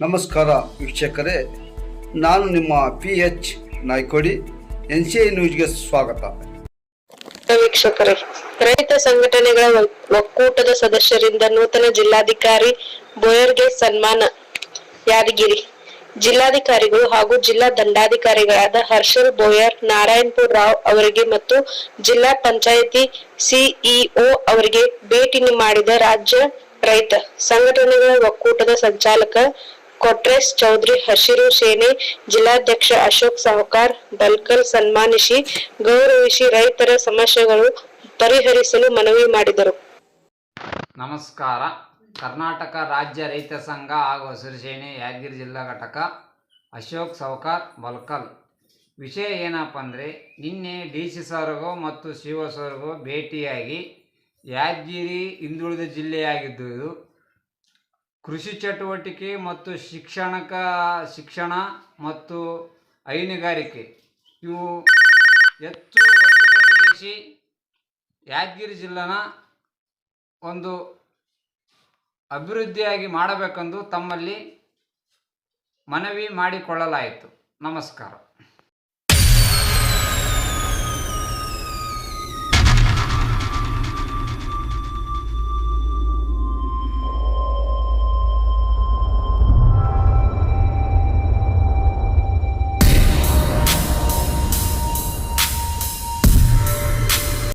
ನಮಸ್ಕಾರ ವೀಕ್ಷಕರೇ, ನಾನು ನಿಮ್ಮ P H Naykodi N C I ನ್ಯೂಸ್ಗೆ ಸ್ವಾಗತ. ವೀಕ್ಷಕರೇ, ರೈತ ಸಂಘಟನೆಗಳ ಒಕ್ಕೂಟದ ಸದಸ್ಯರಿಂದ ನೂತನ ಜಿಲ್ಲಾಧಿಕಾರಿ ಬೋಯರ್ಗೆ ಸನ್ಮಾನ. ಯಾದಗಿರಿ ಜಿಲ್ಲಾಧಿಕಾರಿಗಳು ಹಾಗೂ ಜಿಲ್ಲಾ ದಂಡಾಧಿಕಾರಿಗಳಾದ ಹರ್ಷಲ್ ಬೋಯರ್, ನಾರಾಯಣಪುರ್ ರಾವ್ ಅವರಿಗೆ ಮತ್ತು ಜಿಲ್ಲಾ ಪಂಚಾಯಿತಿ ಸಿಇಒ ಅವರಿಗೆ ಭೇಟಿ ಮಾಡಿದ ರಾಜ್ಯ ರೈತ ಸಂಘಟನೆಗಳ ಒಕ್ಕೂಟದ ಸಂಚಾಲಕ ಕೊಟ್ರೇಸ್ ಚೌಧರಿ, ಹಸಿರು ಸೇನೆ ಜಿಲ್ಲಾಧ್ಯಕ್ಷ ಅಶೋಕ್ ಸಾಹುಕಾರ್, ಬಲ್ಕಲ್ ಸನ್ಮಾನಿಸಿ ಗೌರವಿಸಿ ರೈತರ ಸಮಸ್ಯೆಗಳು ಪರಿಹರಿಸಲು ಮನವಿ ಮಾಡಿದರು. ನಮಸ್ಕಾರ. ಕರ್ನಾಟಕ ರಾಜ್ಯ ರೈತ ಸಂಘ ಹಾಗೂ ಹಸಿರು ಸೇನೆ, ಯಾದಗಿರಿ ಜಿಲ್ಲಾ ಘಟಕ, ಅಶೋಕ್ ಸೌಕಾರ್ ಬಲ್ಕಲ್. ವಿಷಯ ಏನಪ್ಪ ಅಂದರೆ, ನಿನ್ನೆ ಡಿ ಸಿ ಸರ್ಗೂ ಮತ್ತು ಸಿ ಒ ಸರ್ಗೂ ಭೇಟಿಯಾಗಿ ಯಾದಗಿರಿ ಹಿಂದುಳಿದ ಜಿಲ್ಲೆಯಾಗಿದ್ದು ಕೃಷಿ ಚಟುವಟಿಕೆ ಮತ್ತು ಶಿಕ್ಷಣಕ, ಶಿಕ್ಷಣ ಮತ್ತು ಹೈನುಗಾರಿಕೆ. ಇವು ಹೆಚ್ಚು ಒತ್ತು ಕೊಟ್ಟಿಸಿ ಯಾದಗಿರಿ ಜಿಲ್ಲೆನ ಒಂದು ಅಭಿವೃದ್ಧಿಯಾಗಿ ಮಾಡಬೇಕೆಂದು ತಮ್ಮಲ್ಲಿ ಮನವಿ ಮಾಡಿಕೊಳ್ಳಲಾಯಿತು. ನಮಸ್ಕಾರ.